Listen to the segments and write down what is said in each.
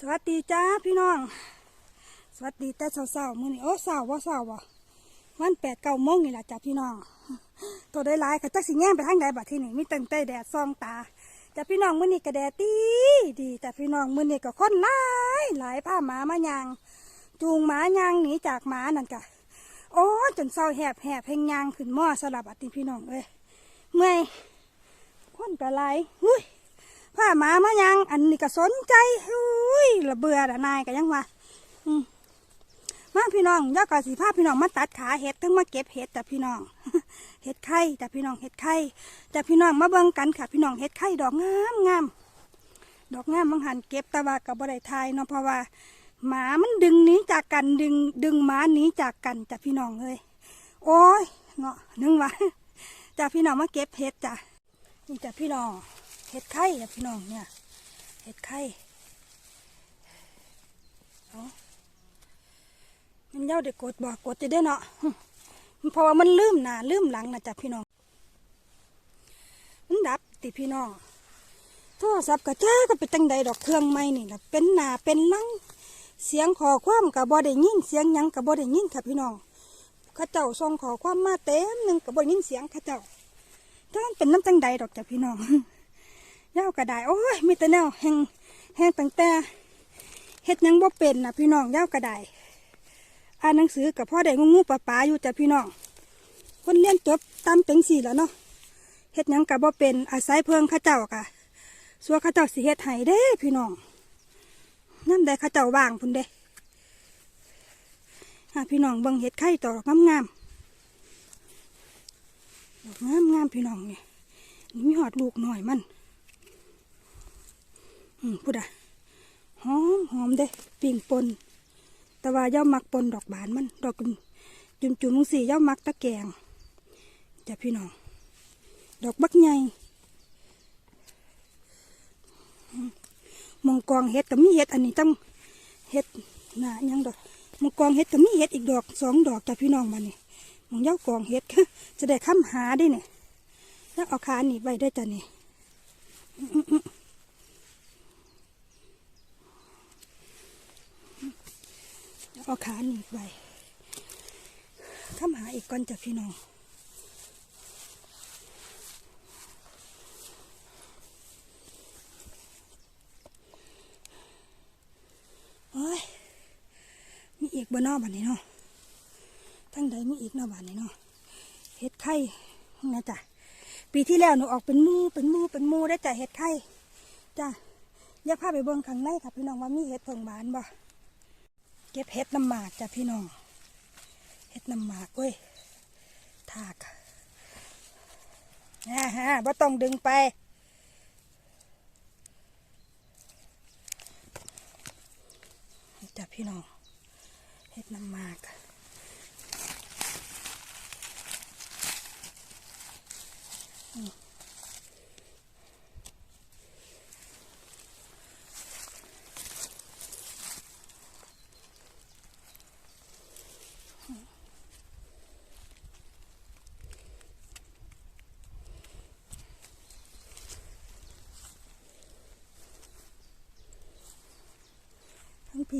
สวัสดีจ้าพี่น้อง สวัสดีแต่เช้าๆมื้อนี้โอ้เช้าว่าเช้าว่ะวันแปดเก้าโมงนี่แหละจ้าพี่น้อง ตัวได้หลายก็จักสิแง่ไปทางใดบัดที่นี่มีตั้งแต่แดดซองตาจ้าพี่น้องมื้อนี้ก็แดดดีดีจ้าพี่น้องมื้อนี้ก็คนหลายหลายผ้าหมามายาง จูงหมายางหนีจากหมานั่นกะโอ้จนเศร้าแหบแหบเพลงยางขึ้นหม้อสลับอัดนี่พี่น้องเอ้ยเมื่อยคนก็หลายหุ้ย ผ้าหมามายัง อันนี้ก็สนใจอุ้ยระเบื่อละนายก็ยังว่ามมาพี่น้องย่ากอสีผ้าพี่น้องมาตัดขาเห็ดทั้งมาเก็บเห็ดแต่พี่น้องเห็ดไข่แต่พี่น้องเห็ดไข่แต่พี่น้องมาเบิ่งกันค่ะ พี่น้องเห็ดไข่ดอกงามงามดอกงามบางหันเก็บต่ว่ากับบได้ทายเนาะเพราะว่าหมามันดึงหนีจากกันดึงดึงหมาหนีจากกันจ้ะพี่น้องเลยโอ้ยเนาะนึงว่าจ้ะพี่น้องมาเก็บเห็ดจ้ะนี่จ้ะพี่น้อง เห็ดไข่อะพี่น้องเนี่ย เห็ดไข่เอามันเย้าเด็กกดบอกกดจะได้เนาะเพราะว่ามันลืมหนาลืมหลังนะจ๊ะพี่น้อง มันดับติพี่น้องโทรศัพท์ก็จ้าก็เป็นจังใดดอกเครื่องไม้นี่นะเป็นหนาเป็นหลังเสียงขอความกับบ่ได้ยินเสียงยังกับบ่ได้ยินค่ะพี่น้องข้าเจ้าส่งขอความมาเต็มหนึ่งกับบ่ได้ยินเสียงข้าเจ้าถ้ามันเป็นน้ำจังใดดอกจ้ะพี่น้อง ย้ากระไดโอ้ยมีแต่แนวแห้งแห้งตั้งแต่เฮ็ดยังบ่เป็นนะพี่น้องเย้ากระไดอ่านหนังสือกับพ่อได้งูงูปลาปลาอยู่จ้ะพี่น้องคนเรียนจบตามเป็นสี่แล้วเนาะเฮ็ดยังกับบ่เป็นอาศัยเพิงข้าเจ้ากะสัวข้าเจ้าสิเฮ็ดให้เด้พี่น้องนั่นได้ข้าเจ้าว่างพุ่นเด้อะพี่น้องเบิ่งเฮ็ดไข่ต่อดอกงามงามงามพี่น้องเนี่ยนี่มีหอดลูกหน่อยมัน อืมพูดอะหอมหอมเด้ปิ่งปน แต่ว่าเย้ามักปนดอกบานมัน ดอกจุ่มจุ่มๆสีเย้ามักตะแกงจ้ะพี่น้อง ดอกบักใหญ่มองกองเห็ดกับมีเห็ดอันนี้ต้องเห็ดหนายังดอกมองกองเห็ดกับมีเห็ดอีกดอกสองดอกจ้ะพี่น้องมานี่มองเย้ากองเห็ดจะได้ค้ำหาได้เนี่ยแล้วเอาขาหนีไปได้จ้ะนี่ เอาขาหนีบไว้ข้ามหาอีกก้อนจากพี่น้องโอ้ยมีอีกบนนอกบันนี้เนาะทั้งใดมีอีกนอกบันนี้เนาะเห็ดไข่นะจ๊ะปีที่แล้วหนูออกเป็นมูเป็นมูเป็นมูได้จ้ะเห็ดไข่จ้ะอย่าพาไปเบิ่งข้างในค่ะพี่น้องว่ามีเห็ดเพิงบานบ่ เก็บเห็ดน้ำหมากจ้ะพี่น้อง เห็ดน้ำหมากเว้ย ถากนะฮะบ่ต้องดึงไป จ้ะพี่น้อง เห็ดน้ำหมากทั้ง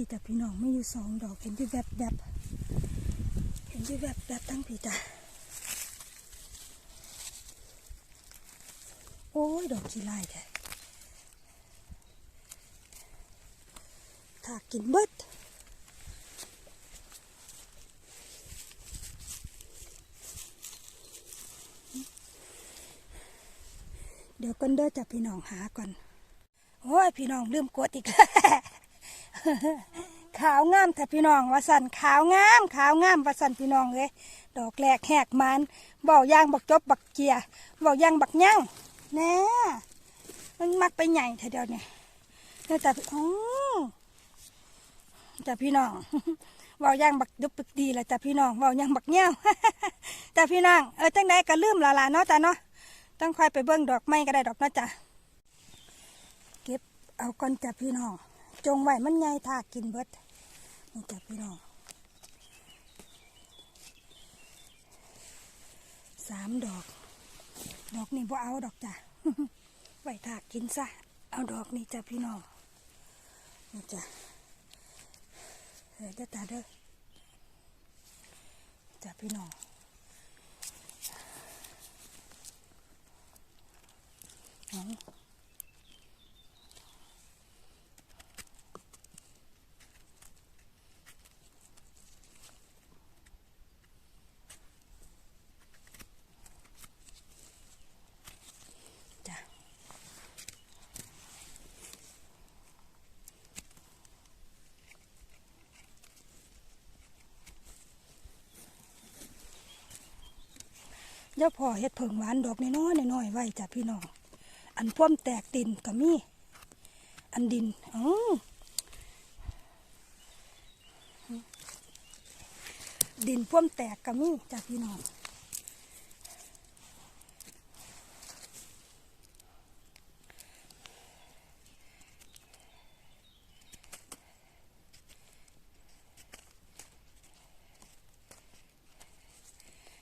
พี่จ้ะพี่น้องไม่อยู่สองดอกเห็นที่แบบแบบเห็นที่แบบแบบทั้งพี่จ้ะโอ้ยดอกชีไล่แท้ถ้ากินเบิดเดี๋ยวกันเด้อจ้ะพี่น้องหาก่อนโอ้ยพี่น้องลืมกดอีก ขาวงามแต่พี่น้องว่าสันขาวงามขาวงามว่าสันพี่น้องเลยดอกแหลกแหกมันเบาย่างบักจบบักเกียเบาย่างบักย่างแน่มันมักไปใหญ่เถอะเดียวเนี่ยแต่อ๋อแต่พี่น้องเบาย่างบักดุบดีแหละแต่พี่น้องเบาย่างบักเงี้ยวแต่พี่น้องเออจังใดก็ลืมละลาเนาะจ้ะเนาะต้องคอยไปเบิ้งดอกไม้ก็ได้ดอกเนาะจ้ะเก็บเอาก่อนจ้ะพี่น้อง จงไว้มันใหญ่ถ้ากินเบิดนี่จ้ะพี่น้องสามดอก ดอกนี้บ่เอาดอกจ้ะไว้ถ้ากินซะเอาดอกนี้จ้ะพี่น้องนี่จ้ะเดี๋ยวเด้อตาเด้อจ้ะพี่น้องเอ ย่าพ่อเฮ็ดเผิงหวานดอกน้อยๆน้อยๆไว้จ้ะพี่น้อง อันพ่วมแตกดินก็มี อันดินอ๋อดินพ่วมแตกก็มีจ้ะพี่น้อง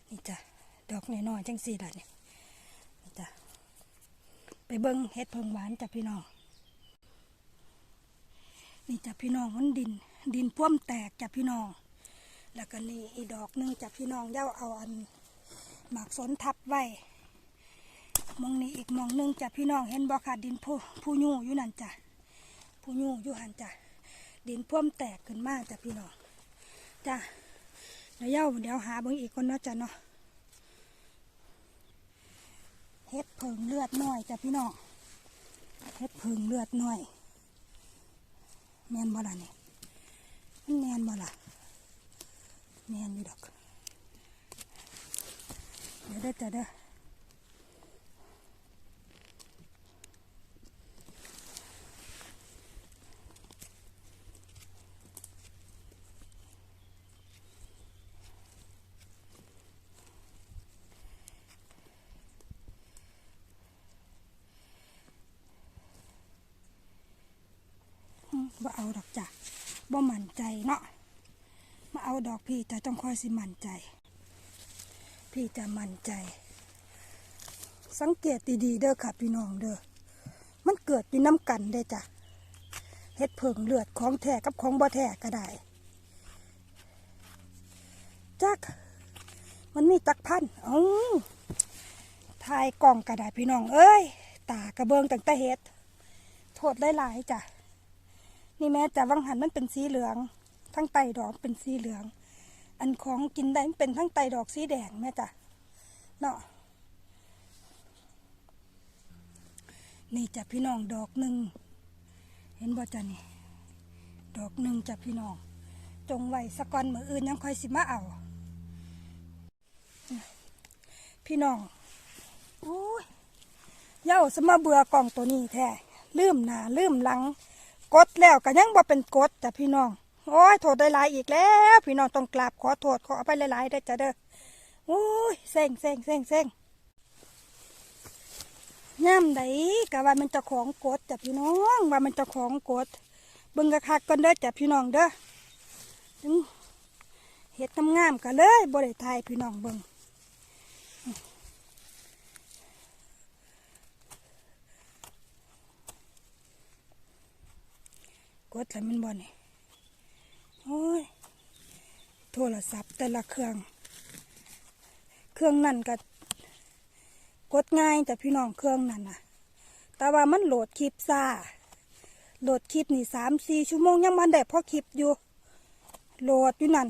นี่จ้ะดอกน้อยๆ จังสี่ละเนี่ยจ้ะไปเบิ้งเฮ็ดเพิงหวานจ้ะพี่น้อง นี่จ้ะพี่น้องมันดิน ดินพ่วมแตกจ้ะพี่น้อง แล้วก็นี่อีดอกหนึงจ้ะพี่น้องเย้าเอาอันหมากสนทับไว้มองนี้อีกมองหนึงจ้ะพี่น้องเห็นบ่ค่ะดินผู้ผู้ยู่อยู่นั่นจ้ะผู้ยู่อยู่หันจ้ะดินพ่วมแตกขึ้นมาจ้ะพี่น้องจ้ะเดี๋ยวเย้าเดี๋ยวหาเบิ่งอีกคนเนาะจ้ะเนาะ เฮ็ดเพิงเลือดน้อยจ้ะพี่น้องเฮ็ดเพิงเลือดน้อย แมนบ่ล่ะนี่มันแมนบ่ล่ะแมนอยู่ดอกเดี๋ยวเด้อจ้ะเด้อมบ่เอาดอกจ้ะบ่มั่น ใจเนาะมาเอาดอกพี่จะต้องคอยสิมั่นใจ พี่จะมั่นใจ สังเกตดีๆเด้อค่ะพี่น้องเด้อมันเกิดอยู่น้ำกันได้จ้ะเฮ็ดเพิงเลือดของแท้กับของบ่แท้ก็ได้จักมันมีจักพันอ้าทายกล่องก็ได้พี่น้อง เอ้ย ตากระเบิงตั้งแต่เฮ็ดโทษหลายๆจ้ะ นี่แม่แต่วังหันมันเป็นสีเหลืองทั้งไตดอกเป็นสีเหลือง อันของกินได้มันเป็นทั้งไตดอกสีแดงแม่จ้ะเนาะนี่จ้ะพี่น้องดอกหนึ่งเห็นบ่จ้ะนี่ดอกหนึ่งจ้ะพี่น้อง จงไว้สะกอนมืออื่นยังค่อยสิมาเอาพี่น้องอุ้ยเย้าสมาเบื่อกล่องตัวนี้แท้ลืมหนาลืมหลัง กดแล้วก็ยังบ่เป็นกดจ้ะพี่น้องโอ้ยโทษได้หลายอีกแล้ว พี่น้องต้องกราบขอโทษขออภัยหลายๆได้จ้ะเด้อโอ้ยเซ็งเซ็งเซ็งเซ็งย่ำใดกะว่ามันจะของกดจ้ะพี่น้องว่ามันจะของกดเบิ่งกระคักกันเด้อจ้ะพี่น้องเด้อเฮ็ดงามๆกันเลยบ่ได้ทายพี่น้องเบิ่ง ดแล้วมันบ่นี่โอ้ยโทรศัพท์แต่ละเครื่อง เครื่องนั่นก็กดง่ายแต่พี่น้องเครื่องนั่นน่ะแต่ว่ามันโหลดคลิปซ่าโหลดคลิปนี่สามสี่ชั่วโมงยังมันได้พอคลิปอยู่ โหลดอยู่นั่น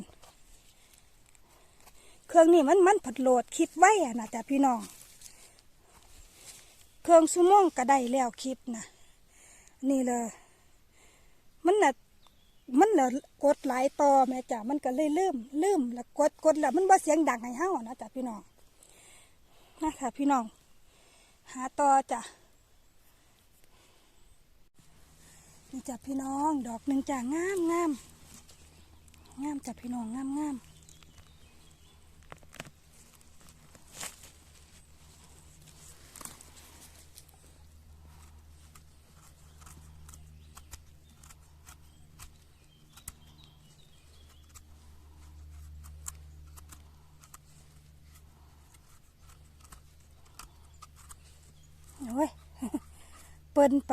เครื่องนี้มันมันผัดโหลดคลิปไว้อะนะจ้ะพี่น้อง เครื่องชั่วโมงก็ได้แล้วคลิปนะนี่เลย มันน่ะมันน่ะกดหลายต่อแม่จ้ะมันก็เลยลืมลืมแล้วกดกดแล้วมันว่าเสียงดังให้เฮานะจ้ะพี่น้องนะค่ะพี่น้อง หาต่อจ้ะนี่จ้ะพี่น้อง ดอกหนึ่งจ้ะงามงามงามจ้ะพี่น้องงามงาม โอ้ยเปิ้นไป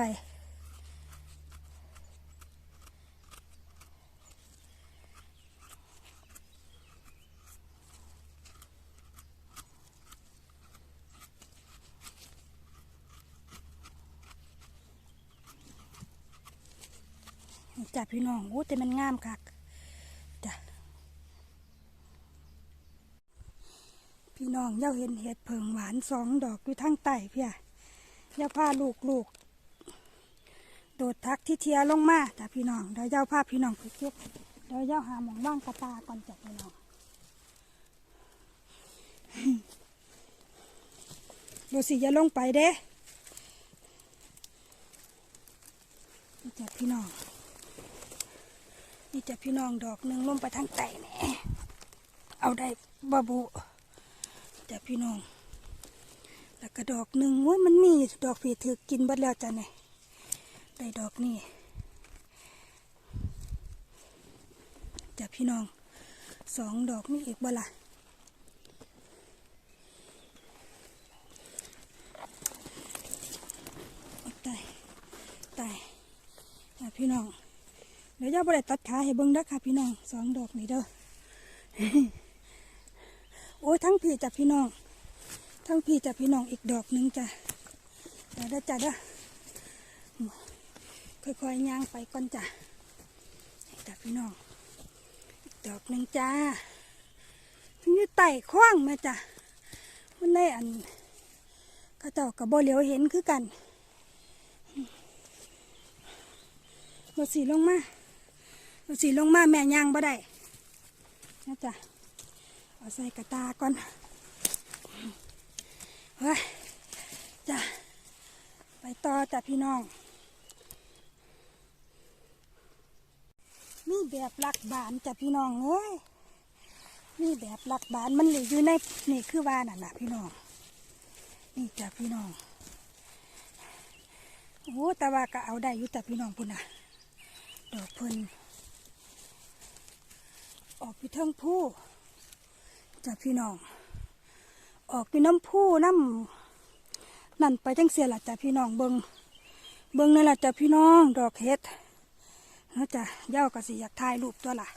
จับพี่น้องโอ้แต่มันงามค่ะจ้ะพี่น้องเย้าเห็นเห็ดเพิงหวานสองดอกอยู่ทางใต้เพี่อ เย้าพาลูกลูกโดดทักที่เทียลงมาจ้ะพี่น้องเดี๋ยวเย้าพาพี่น้องไปเก็บเดี๋ยวเย้าหาหมองว่างกระตาก่อนจ้ะพี่น้องดูสิอย่าลงไปเด้นี่จ้ะพี่น้องนี่จ้ะพี่น้องดอกหนึ่งลงไปทางไตแน่เอาได้บาบุจ้ะพี่น้อง แล้วก็ดอกหนึ่งว่ามันมีดอกผีถือกินบัดแล้วจ้ะเนี่ยได้ดอกนี่จ้ะพี่น้องสองดอกมีอีกบ่ล่ะตายตายอะพี่น้องเดี๋ยวย่าบ่ได้ตัดขาให้เบิ่งด้ค่ะพี่น้องสองดอกนี่เด้อโอ้ยทั้งพี่จ้ะพี่น้อง ทั้งพี่จ้ะพี่น้องอีกดอกหนึงจ้ะเดี๋ยวเด้จ้ะเด้อค่อยๆย่างไปก่อนจ้ะจ้ะพี่น้องอีกดอกหนึงจ้าถึงจะไต่คว้างม่จ้ะมันได้อันเขาเจ้ากับบ่เหลียวเห็นคือกันรถสีลงมารถสีลงมาแม่ย่างบ่ได้นะจ๊ะเอาใส่กระตาก่อน เฮ้ยจ้ะไปต่อจ้ะพี่น้อง มีแบบหลักบานจ้ะพี่น้องเอ้ยมีแบบหลักบานมันเหลืออยู่ในนี่คือว่าน่ะนะพี่น้อง นี่จ้ะพี่น้องโอ้แต่ว่าก็เอาได้อยู่จ้ะพี่น้องพุ่นน่ะดอกเพิ่นออกไปเทิงผู้จ้ะพี่น้อง ออกไปน้ำผู้น้ำนั่นไปจังเสียละจ้ะพี่น้องเบิงเบิงนั่ละจ้ะพี่น้องดอกเห็ดนะจ้ะเย้าก็สิอยากถ่ายรูปตัวล่ะ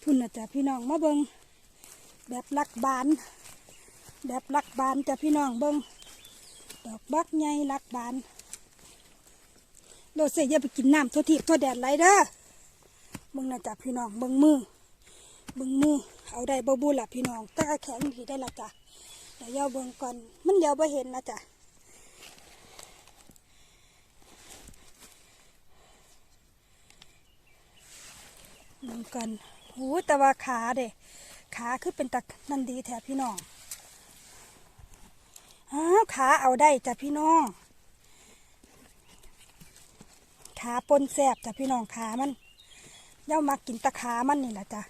พุ่นนะจ้ะพี่น้องมาเบิงแบบลักบาน แบบลักบานจ้ะพี่น้องเบิงดอกบักใหญ่รักบานโลเสียอย่าไปกินน้ำทั่วทิพย์ทั่วแดดไรเด้อ เบิ่งนะจ๊ะพี่น้องเบิ่งมือเบิ่งมือเอาได้บ่บูล่ะพี่น้องแต่แข็งดีได้ละจ้ะเดี๋ยวย่าเบิ่งก่อนมันเลี้ยวบ่เห็นนะจ๊ะเบิ่งกันโอ้แต่ว่าขาเด้ขาคือเป็นตะนันดีแท้พี่น้องอ้าวขาเอาได้จ้ะพี่น้องขาปนแสบจ้ะพี่น้องขามัน ย่ามากินตะขามันนี่แหละจ้ะ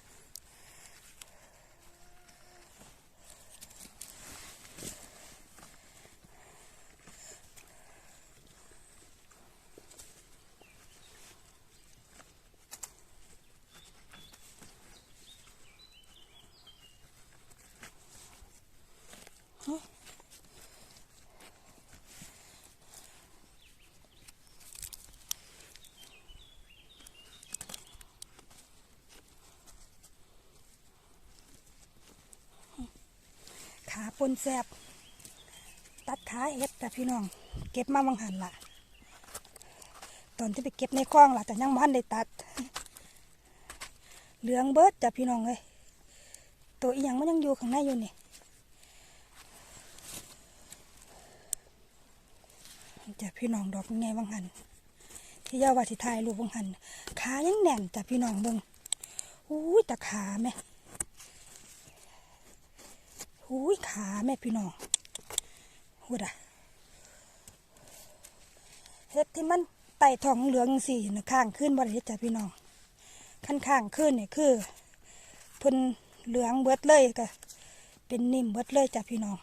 นแสบตัดขาเห็ดจ้ะพี่น้อง เก็บมาวังหันละตอนที่ไปเก็บในคลองล่ะแต่ยังมันได้ตัด เหลืองเบิดจ้ะพี่น้องเลยตัวอีหยังมันยังอยู่ข้างในอยู่นี่จ้ะพี่น้องดอกยังไงวังหันที่ยาวาสิทายลูกวังหันขายังแน่นจ้ะพี่น้องเบิ่งอุ้ยแต่ขาแม่ อุ้ยขาแม่พี่น้องหูดะเห็ดที่มันไต่ทองเหลืองสีนะข้างขึ้นบริเวณจ้ะพี่น้องขั้นข้างขึ้นเนี่ยคือเพิ่นเหลืองเบิดเลยก็เป็นนิ่มเบิดเลยจ้ะพี่น้อง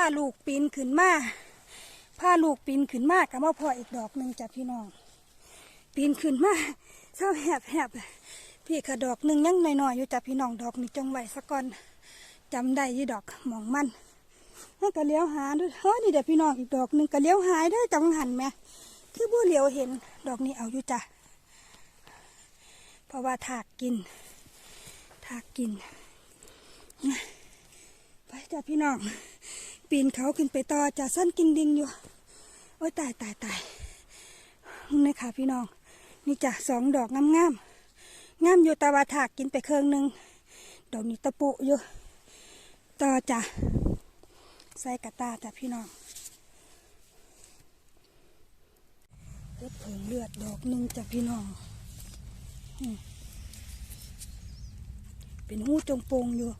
าลูกปีนขึ้นมาผ้าลูกปีนขึ้นมากกับมาพออีกดอกหนึ่งจ้ะพี่น้อง ปีนขึ้นมาเศร้าแหบแหบพี่ค่ะดอกหนึ่งยังน้อยๆอยู่จ้ะพี่น้องดอกนี้จงไว้สักก่อนจำได้ยี่ดอกหมองมันแล้วก็เลี้ยวหาด้วยเฮ้ยนี่เดี๋ยวพี่น้องอีกดอกหนึ่งก็เลี้ยวหายเด้วยจังหันไหมคือบ่เลี้ยวเห็นดอกนี้เอาอยู่จ้ะเพราะว่าถากกิน ถากกินไปจ้ะพี่น้อง ปีนเขาขึ้นไปต่อจะสั้นกินดิงอยู่ โอ้ยตายตายตายนี่ค่ะพี่น้อง นี่จ้ะสองดอกงามงามงามอยู่ตาวาถากกินไปเครื่องหนึ่งดอกนี้ตะปุอยู่ต่อจ้ะใส่กระตาจ้ะพี่น้องเล็บผงเลือดดอกหนึ่งจ้ะพี่น้องเป็นหูจงโปงอยู่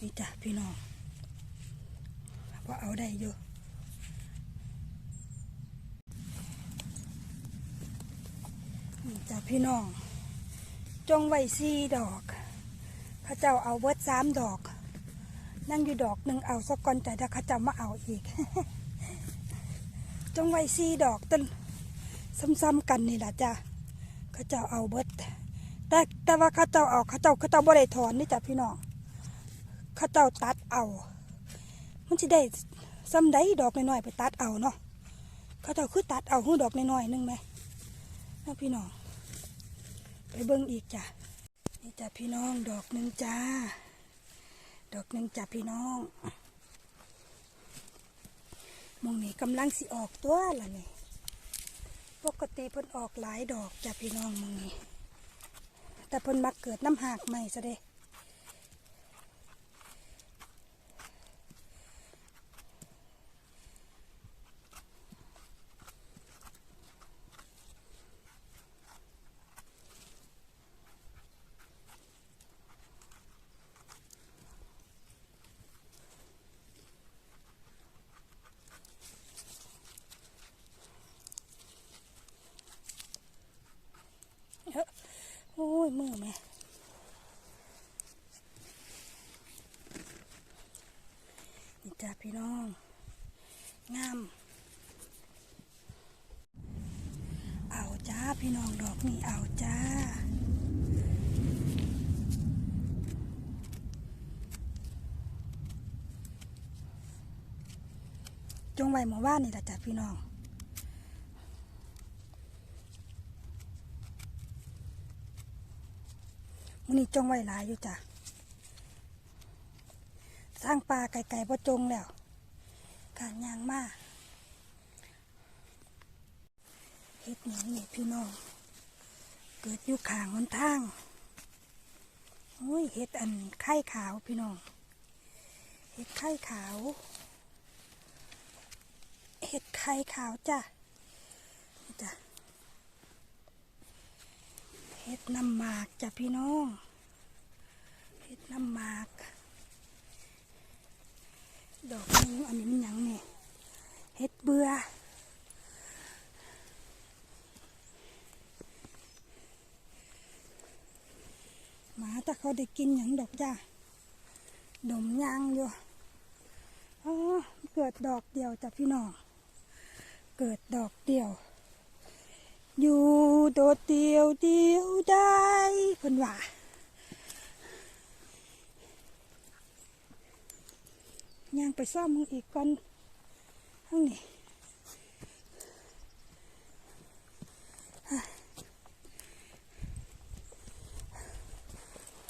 นี่จ้ะ พี่น้องว่าเอาได้อยู่นี่จ้ะพี่น้อง จงไว้สี่ดอก ข้าเจ้าเอาเวิร์ดสามดอก นั่งอยู่ดอกหนึ่งเอาสักก่อนแต่ถ้าข้าเจ้ามาเอาอีก จงไว้สี่ดอกต้นซ้ำๆกันนี่แหละจ้ะเข้าเจ้าเอาเบิดแต่แต่ว่าข้าเจ้าเอาข้าเจ้าข้าเจ้าบ่ได้ถอนนี่จ้ะพี่น้อง ขาเจ้าตัดเอา มันจะได้ซ้ำได้ดอกน้อยๆไปตัดเอาเนาะเขาเจ้าคือตัดเอาหูดอกน้อยๆหนึงไหมนะพี่น้อง ไปเบิ่งอีกจ้ะนี่จ้ะพี่น้องดอกหนึ่งจ้า ดอกหนึ่งจ้ะพี่น้องมองนี่กำลังสิออกตัวละนี่ปกติเพิ่นออกหลายดอกจ้ะพี่น้องมองนี่แต่เพิ่นมักเกิดน้ำหากใหม่ซะเด้ เอ้อโอ้ย มือแม่นี่จ้าพี่น้อง งาม เอาจ้าพี่น้องดอกนี่เอาจ้า จ งไว้หมู่บ้านนี่แหละจ้าพี่น้องมันนี่จงไว้หลายอยู่จ้ะสร้างปลาไก่ๆพอจงแล้วการยางมาเฮ็ดหยังนี่พี่น้อง เกิดอยู่ขางหนทางโอ้ยเฮ็ดอันไข่ขาวพี่น้องเฮ็ดไข่ขาว เฮ็ดไข่ขาวจ้ะจ้ะเฮ็ดน้ำหมากจ้ะพี่น้องเฮ็ดน้ำหมาก ดอกนึงอันนี้มันยังเนี่ยเฮ็ดเบื่อหมาถ้าเขาได้กินหยังดอกจ้ะดมยางอยู่อ๋อเกิดดอกเดียวจ้ะพี่น้อง เกิดดอกเดียว อยู่โดดเดียวเดียวได้เพิ่นว่าย่างไปซ่อมมึงอีกก่อนข้างนี้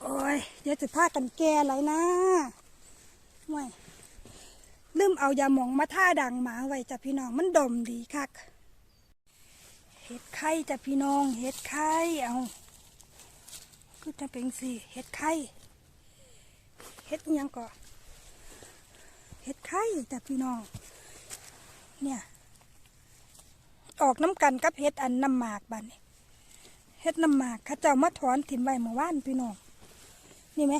โอ้ย เดี๋ยวจะพากันแก่ไรนะไม่ ลืมเอายาหมองมาท่าดังหมาไว้จ้ะพี่น้องมันดมดีคักเห็ดไข่จ้ะพี่น้อง เห็ดไข่เอาก็จะเป็นสิเห็ดไข่เห็ดยังก่อเห็ดไข่จ้ะพี่น้อง เนี่ยออกน้ำกันกับเห็ดอันน้ำหมากบัดนี้เห็ดน้ำหมากข้าเจ้ามาถอนถิ่มไว้เมื่อวานพี่น้อง นี่ไหม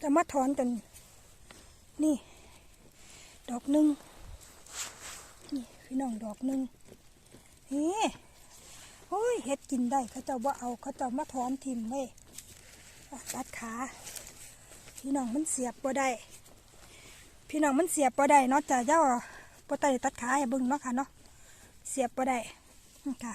จะมาถอนกันนี่ ดอกหนึ่งนี่พี่น้องดอกหนึ่งเฮ้โอ้ยเฮ็ดกินได้เขาเจ้าว่าเอาเขาเจ้ามาถอนทิมไว้อะตัดขาพี่น้องมันเสียบบ่ได้พี่น้องมันเสียบบ่ได้เนาะจ้ะเจ้าบ่ได้ตัดขาให้เบิ่งเนาะค่ะเนาะเสียบบ่ได้ค่ะ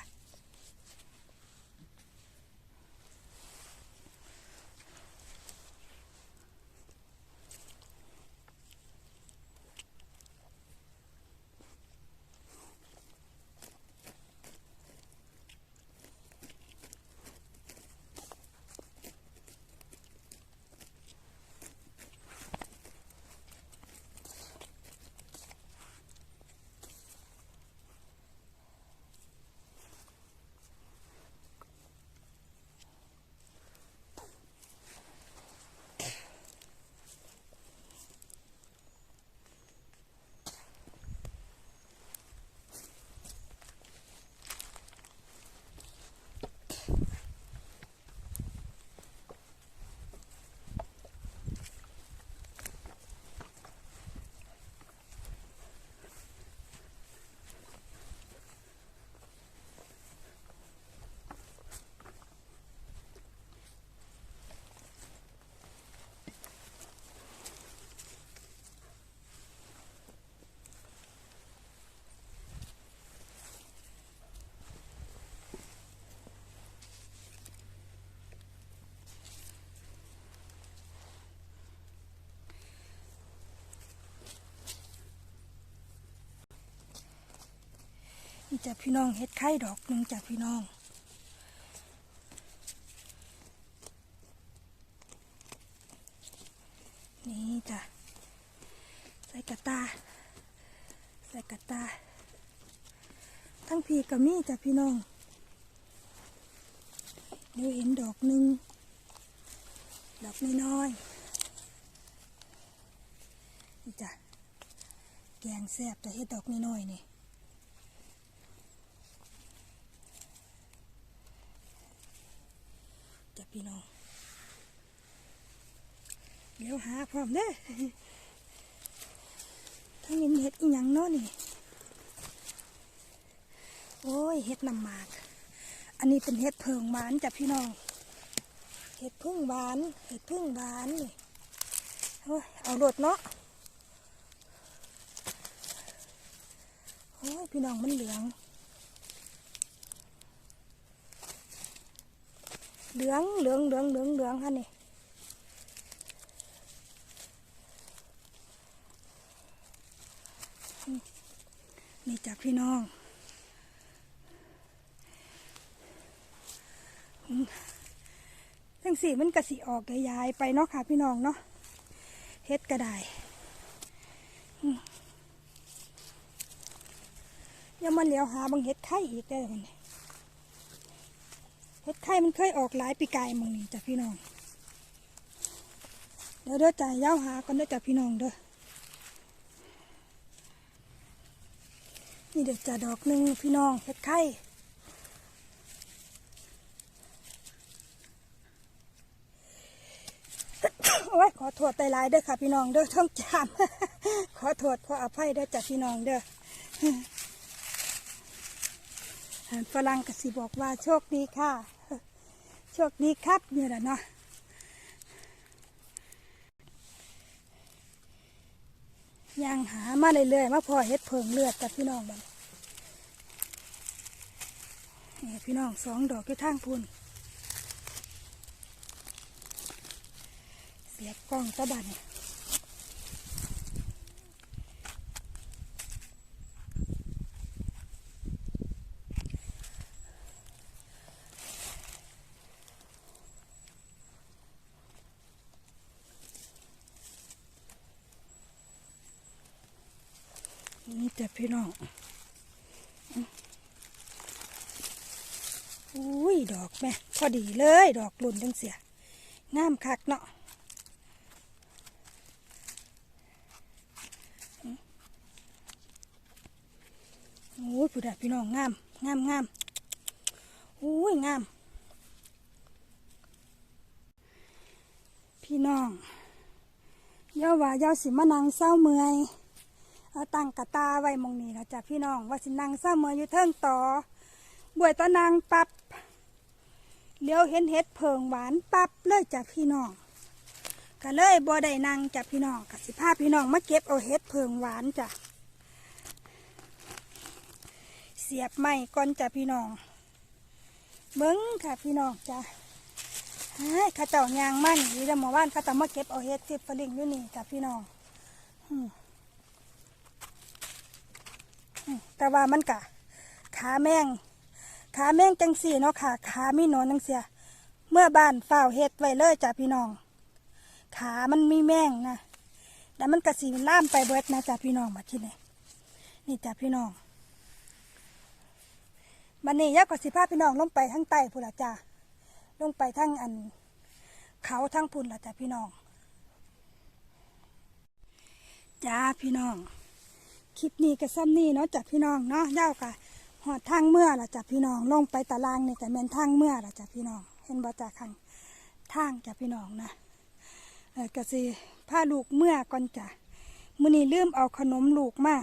จ้ะพี่น้องเฮ็ดไข่ดอกหนึ่งจ้ะพี่น้องนี่จ้ะใส่กระตาใส่กระตาทั้งพีกับมีจ้ะพี่น้องเดี๋ยวเห็นดอกหนึ่งดอกน้อยๆนี่จ้ะแกงแซ่บแต่เฮ็ดดอกน้อยๆนี่จ้ะพี่น้องเดี๋ยว หาพร้อมเด้อทั้งนี้เห็ดอีหยังเนาะนี่ โอ้ยเห็ดนำหมาก อันนี้เป็นเห็ดเพิงหวานจ้ะพี่น้อง เห็ดพึ่งหวาน เห็ดพึ่งหวานนี่โอ้ยเอาโดดเนาะ โอ้ยพี่น้องมันเหลือง เหลืองเหลืองเหลืองเหลืองเหลืองฮะนี่ นี่จ้ะพี่น้องทั้งสี่มันกระสีออกยายไปเนาะค่ะ พี่น้องเนาะเฮ็ดก็ได้ยังมาเลี้ยวหาบางเฮ็ดไข่อีกได้มันเฮ็ดไข่มันเคยออกหลายปีกายมึงนี่จ้ะพี่น้อง เดี๋ยวเด้อจ่ายยาวหาก่อนเด้อจ้ะพี่น้องเด้อ นี่เด็กจะดอกหนึ่งพี่น้องเห็ดไข่โอ้ยขอโทษไตลายเด้อค่ะ พี่น้องเด้อท่องจามขอโทษขออภัยเด้อจากพี่น้องเด้อฝรั่งกสิบอกว่าโชคดีค่ะ โชคดีครับนี่แหละเนาะยังหามาเรื่อยๆมาพอเฮ็ดเพิงเลือดกับพี่น้องบัด นี่พี่น้องสองดอกอยู่ทางพุ่น เสียบกล้องตะบัดเนี่ยนี่แต่พี่น้องอุ้ย ดอกแม่พอดีเลยดอกหล่นจังเสียงามคักเนาะโอ้ยผู้ใดพี่น้องงามงามงามโอ้ยงาม พี่น้องเย้าว่าเย้าสิมานังเศร้าเมื่อยเอาตั้งกระตาไว้มองนี้แล้วจ้ะพี่น้องว่าสินางเศร้าเมื่อยอยู่เทิงต่อบวยตะนางปับ เลี้ยวเห็นเห็ดเพิงหวานปับเลยจ้ะพี่น้องก็เลยบ่ได้นางจ้ะพี่น้องกสิพาพี่น้องมาเก็บเอาเห็ดเพิงหวานจ้ะเสียบไม้ก่อนจ้ะพี่น้อง เบิ้งค่ะพี่น้องจ้ะเฮ้ยข้าเจ้ายางมั่นอยู่แต่หมู่บ้านข้าเจ้ามาเก็บเอาเห็ดฟิบฟลิงอยู่นี่จ้ะพี่น้องแต่ว่ามันกะขาแมง ขาแมงจังสี่เนาะค่ะขามีหนอนจังเสียเมื่อบ้านฝ้าวเฮ็ดไว้เลยจ้ะพี่น้อง ขามันมีแมงนะแล้วมันกระสีล่ามไปเบิดนะจ้ะพี่น้องมาที่นี่นี่จ้ะพี่น้องมันนี่ยักษ์กสิพาพี่น้องลงไปทั้งใต้พุ่นละจ้ะลงไปทั้งอัน เขาทั้งพุ่นละจ้ะพี่น้องจ้าพี่น้อง คลิปนี้ก็ซ้ำนี่เนาะจากพี่น้องเนาะยาวกะ หอดทางเมื่อละจากพี่น้องลงไปตารางนี่ก็แม่นทางเมื่อละจากพี่น้อง เห็นบ่จากข้างทางจากพี่น้องนะเออก็สิพาลูกเมื่อก่อนจ้ะมื้อนี้ลืมเอาขนมลูกมา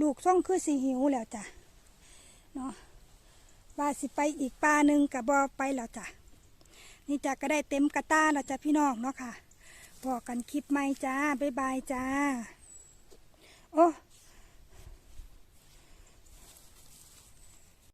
ลูกส่งคือสิหิวแล้วจ้ะเนาะว่าสิไปอีกปลาหนึ่งกับบอไปแล้วจ้ะนี่จ้ะก็ได้เต็มกระตาแล้วจ้ะพี่น้องเนาะค่ะพอกันคลิปใหม่จ้าบ๊ายบายจ้า โอ้